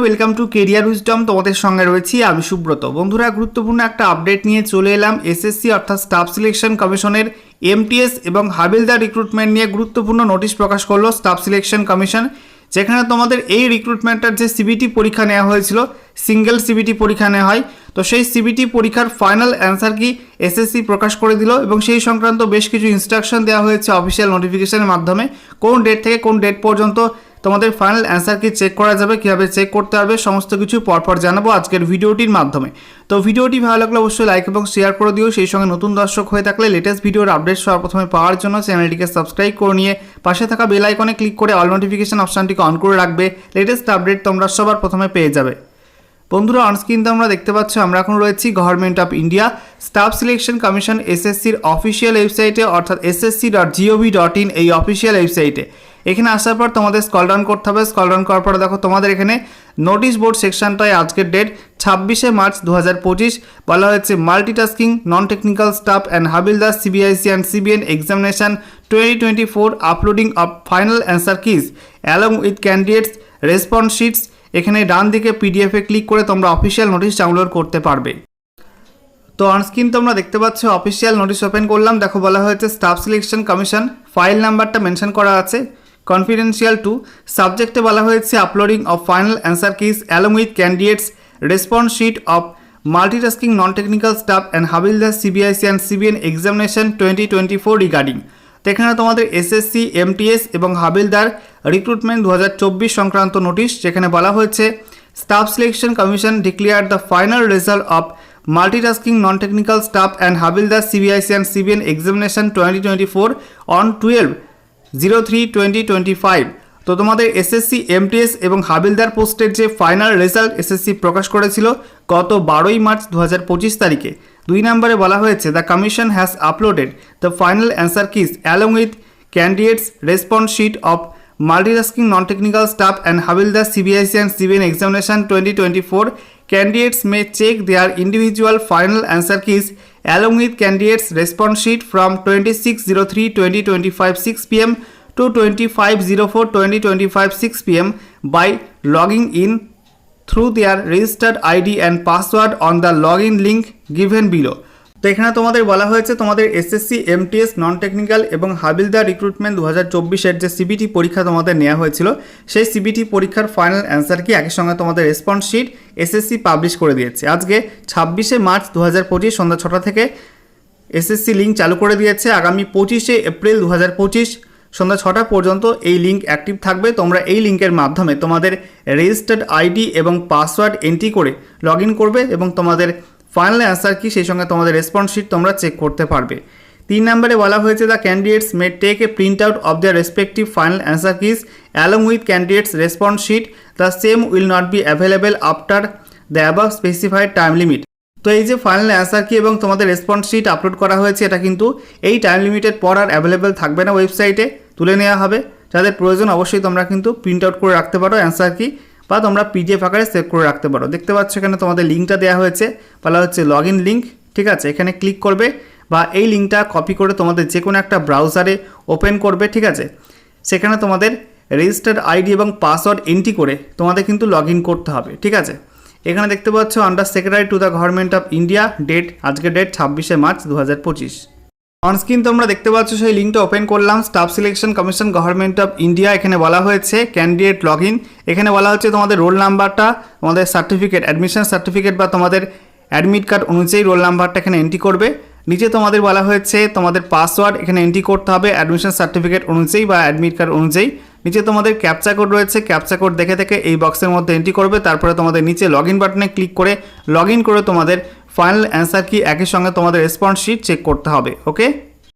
Welcome to career wisdom তোমাদের সঙ্গে রয়েছি আমি সুব্রত। বন্ধুরা, গুরুত্বপূর্ণ একটা আপডেট নিয়ে চলে এলাম। এসএসসি অর্থাৎ স্টাফ সিলেকশন কমিশনের এমটিএস এবং হাবিলদার রিক্রুটমেন্ট নিয়ে গুরুত্বপূর্ণ নোটিশ প্রকাশ করল স্টাফ সিলেকশন কমিশন যেখানে তোমাদের এই রিক্রুটমেন্টের যে সিবিটি পরীক্ষা নেওয়া হয়েছিল সিঙ্গেল সিবিটি পরীক্ষা নেওয়া হয়, তো সেই সিবিটি পরীক্ষার ফাইনাল অ্যান্সার কি এসএসসি প্রকাশ করে দিল এবং সেই সংক্রান্ত বেশ কিছু ইনস্ট্রাকশন দেওয়া হয়েছে অফিসিয়াল নোটিফিকেশনের মাধ্যমে, কোন ডেট থেকে কোন ডেট পর্যন্ত তোমাদের ফাইনাল অ্যান্সার কি চেক করা যাবে, কীভাবে চেক করতে হবে সমস্ত কিছু পরপর জানাব আজকের ভিডিওটির মাধ্যমে। তো ভিডিওটি ভালো লাগলে অবশ্যই লাইক এবং শেয়ার করে দিও, সেই সঙ্গে নতুন দর্শক হয়ে থাকলে লেটেস্ট ভিডিওর আপডেট সবার প্রথমে পাওয়ার জন্য চ্যানেলটিকে সাবস্ক্রাইব করে নিয়ে পাশে থাকা বেল আইকনে ক্লিক করে অল নোটিফিকেশন অপশানটিকে অন করে রাখবে লেটেস্ট আপডেট তোমরা সবার প্রথমে পেয়ে যাবে। বন্ধুরা অনস্ক্রিন তোমরা দেখতে পাচ্ছ, আমরা এখন রয়েছি government of India staff selection commission এসএসসির অফিসিয়াল ওয়েবসাইটে অর্থাৎ SSC dot GOV dot in এই অফিসিয়াল ওয়েবসাইটে এখানে আসার পর তোমাদের স্কল ডাউন করতে হবে। স্কল ডাউন করার পরে দেখো তোমাদের এখানে নোটিশ বোর্ড সেকশনটায় আজকের ডেট ছাব্বিশে মার্চ দু হাজার পঁচিশ। বলা হয়েছে multitasking non technical staff and Havildar CBIC and CBN examination twenty twenty four uploading of final answer keys along with candidates response sheets এখানে ডান দিকে পিডিএফে ক্লিক করে তোমরা অফিসিয়াল নোটিশ ডাউনলোড করতে পারবে। তো অনস্ক্রিন তোমরা দেখতে পাচ্ছ অফিসিয়াল নোটিশ ওপেন করলাম। দেখো বলা হয়েছে স্টাফ সিলেকশন কমিশন ফাইল নাম্বারটা মেনশন করা আছে। কনফিডেন্সিয়াল টু সাবজেক্টে বলা হয়েছে uploading of final answer keys along with candidates response sheet of multitasking non technical staff and Havildar CBIC and CBN examination twenty twenty four regarding তো এখানে তোমাদের SSC MTS এবং হাবিলদার রিক্রুটমেন্ট দু হাজার চব্বিশ সংক্রান্ত নোটিশ যেখানে বলা হয়েছে staff selection commission declare the final result of multitasking non technical staff and Havildar CBIC and CBN examination twenty twenty four on twelve zero three twenty twenty five. তো তোমাদের এসএসসি এমটিএস এবং হাবিলদার পোস্টের যে final result SSC প্রকাশ করেছিল গত বারোই March দু হাজার পঁচিশ তারিখে। দুই নম্বরে বলা হয়েছে the commission has uploaded the final answer keys along with candidates response sheet of multitasking non technical staff and Havildar CBIC and CBN examination twenty twenty four candidates may check their individual final answer keys along with candidates response sheet from 2603-2025 6 pm to 2504-2025 6 pm by logging in through their registered ID and password on the login link given below তো এখানে তোমাদের বলা হয়েছে তোমাদের SSC MTS non technical এবং হাবিলদার recruitment দু হাজার চব্বিশের যে সিবিটি পরীক্ষা তোমাদের নেওয়া হয়েছিল, সেই সিবিটি পরীক্ষার ফাইনাল অ্যান্সার কি? একই সঙ্গে তোমাদের রেসপন্স শিট এসএসসি পাবলিশ করে দিয়েছে। আজকে ছাব্বিশে মার্চ দু হাজার পঁচিশ সন্ধ্যা ছটা থেকে এসএসসি লিঙ্ক চালু করে দিয়েছে। আগামী পঁচিশে এপ্রিল দু হাজার পঁচিশ সন্ধ্যা ছটা পর্যন্ত এই লিঙ্ক অ্যাক্টিভ থাকবে। তোমরা এই লিঙ্কের মাধ্যমে তোমাদের রেজিস্টার্ড আইডি এবং পাসওয়ার্ড এন্ট্রি করে লগ করবে এবং তোমাদের ফাইনাল অ্যান্সার কি সেই সঙ্গে তোমাদের রেসপন্স শিট তোমরা চেক করতে পারবে। তিন নম্বরে বলা হয়েছে the candidates may take a print out of the respective final answer keys along with candidates response sheet the same will not be available after the above specified time limit তো এই যে final answer কি এবং তোমাদের response sheet upload করা হয়েছে, এটা কিন্তু এই টাইম লিমিটেড পর আর অ্যাভেলেবেল থাকবে না ওয়েবসাইটে তুলে নেওয়া হবে। যাদের প্রয়োজন অবশ্যই তোমরা কিন্তু প্রিন্ট আউট করে রাখতে পারো অ্যান্সার কি বা তোমরা পিডিএফ আকারে সেভ করে রাখতে পারো। দেখতে পাচ্ছ এখানে তোমাদের লিঙ্কটা দেওয়া হয়েছে। বলা হচ্ছে লগ ইন লিঙ্ক ঠিক আছে? এখানে ক্লিক করবে বা এই লিঙ্কটা কপি করে তোমাদের যে কোনো একটা ব্রাউজারে ওপেন করবে, ঠিক আছে? সেখানে তোমাদের রেজিস্টার্ড আইডি এবং পাসওয়ার্ড এন্ট্রি করে তোমাদের কিন্তু লগ করতে হবে, ঠিক আছে? এখানে দেখতে পাচ্ছ under secretary to the government of India date আজকের ডেট ছাব্বিশে মার্চ দু হাজার পঁচিশ। অনস্ক্রিন তোমরা দেখতে পাচ্ছ সেই লিঙ্কটা ওপেন করলাম। Staff selection commission government of India এখানে বলা হয়েছে ক্যান্ডিডেট লগ এখানে বলা হচ্ছে তোমাদের রোল নাম্বারটা, তোমাদের সার্টিফিকেট অ্যাডমিশন সার্টিফিকেট বা তোমাদের অ্যাডমিট কার্ড অনুযায়ী রোল নাম্বারটা এখানে এন্ট্রি করবে। নিচে তোমাদের বলা হয়েছে তোমাদের পাসওয়ার্ড এখানে এন্ট্রি করতে হবে অ্যাডমিশন সার্টিফিকেট অনুযায়ী বা অ্যাডমিট কার্ড অনুযায়ী। নিচে তোমাদের ক্যাপচা কোড রয়েছে ক্যাপচা কোড দেখে দেখে এই বক্সের মধ্যে এন্ট্রি করবে। তারপরে তোমাদের নিচে লগ বাটনে ক্লিক করে লগ করে তোমাদের ফাইনাল অ্যান্সার কি? একই সঙ্গে তোমাদের রেসপন্স শিট চেক করতে হবে ওকে